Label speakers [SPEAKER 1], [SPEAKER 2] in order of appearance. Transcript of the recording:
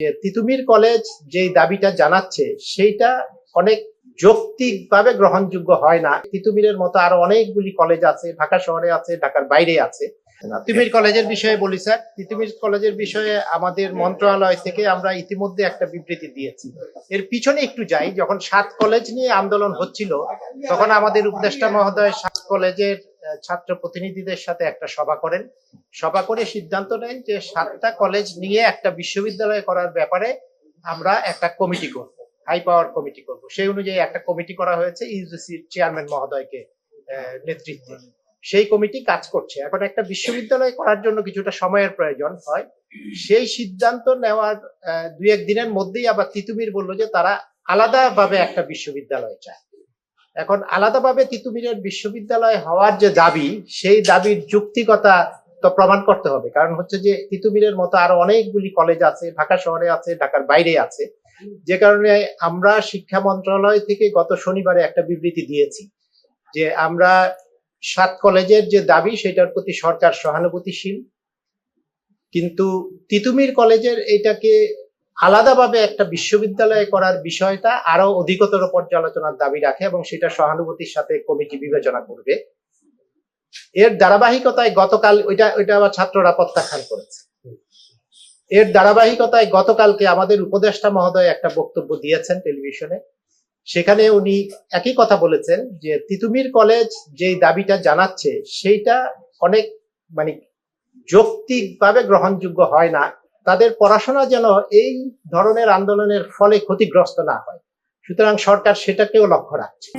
[SPEAKER 1] যে তিতুমির কলেজ যেই দাবিটা জানাচ্ছে, সেইটা অনেক যৌক্তিকভাবে গ্রহণযোগ্য হয় না। তিতুমিরের মতো আরও অনেকগুলি কলেজ আছে, ঢাকা শহরে আছে, ঢাকার বাইরে আছে। তিতুমির কলেজের বিষয়ে বলি, স্যার। তিতুমির কলেজের বিষয়ে আমাদের মন্ত্রণালয় থেকে আমরা ইতিমধ্যে একটা বিবৃতি দিয়েছি। এর পিছনে একটু যাই। যখন সাত কলেজ নিয়ে আন্দোলন হচ্ছিল, তখন আমাদের উপদেষ্টা মহোদয় সাত কলেজের ছাত্র প্রতিনিধিদের সাথে একটা সভা করেন। সভা করে সিদ্ধান্ত নেন যে সাতটা কলেজ নিয়ে একটা বিশ্ববিদ্যালয় করার ব্যাপারে আমরা একটা কমিটি করব হাই পাওয়ার কমিটি করব। সেই অনুযায়ী একটা কমিটি করা হয়েছে ইউজিসির চেয়ারম্যান মহোদয়কে নেতৃত্বে। সেই কমিটি কাজ করছে। এখন একটা বিশ্ববিদ্যালয় করার জন্য কিছুটা সময়ের প্রয়োজন হয়। সেই সিদ্ধান্ত নেওয়ার আহ, দুই এক দিনের মধ্যেই আবার তিতুমির বলল যে তারা আলাদাভাবে একটা বিশ্ববিদ্যালয় চায়। এখন আলাদাভাবে তিতুমিরের বিশ্ববিদ্যালয় হওয়ার যে দাবি, সেই দাবির যুক্তিকতা তো প্রমাণ করতে হবে। কারণ হচ্ছে যে তিতুমিরের মতো আরও অনেকগুলি কলেজ আছে, ঢাকা শহরে আছে, ঢাকার বাইরে আছে। যে কারণে আমরা শিক্ষা মন্ত্রণালয় থেকে গত শনিবারে একটা বিবৃতি দিয়েছি যে আমরা সাত কলেজের যে দাবি, সেটার প্রতি সরকার সহানুভূতিশীল। কিন্তু তিতুমির কলেজের এটাকে আলাদাভাবে একটা বিশ্ববিদ্যালয় করার বিষয়টা আরও অধিকতর পর্যালোচনার দাবি রাখে এবং সেটা সহানুভূতির সাথে কমিটি বিবেচনা করবে। এর ধারাবাহিকতায় গতকাল ওইটা ওইটা আবার ছাত্ররা প্রত্যাখ্যান করেছে। এর ধারাবাহিকতায় গতকালকে আমাদের উপদেষ্টা মহোদয় একটা বক্তব্য দিয়েছেন টেলিভিশনে। সেখানে উনি একই কথা বলেছেন যে তিতুমির কলেজ যেই দাবিটা জানাচ্ছে, সেইটা অনেক মানে যৌক্তিকভাবে গ্রহণযোগ্য হয় না। তাদের পড়াশোনা যেন এই ধরনের আন্দোলনের ফলে ক্ষতিগ্রস্ত না হয়। সুতরাং সরকার সেটাকেও লক্ষ্য রাখছে।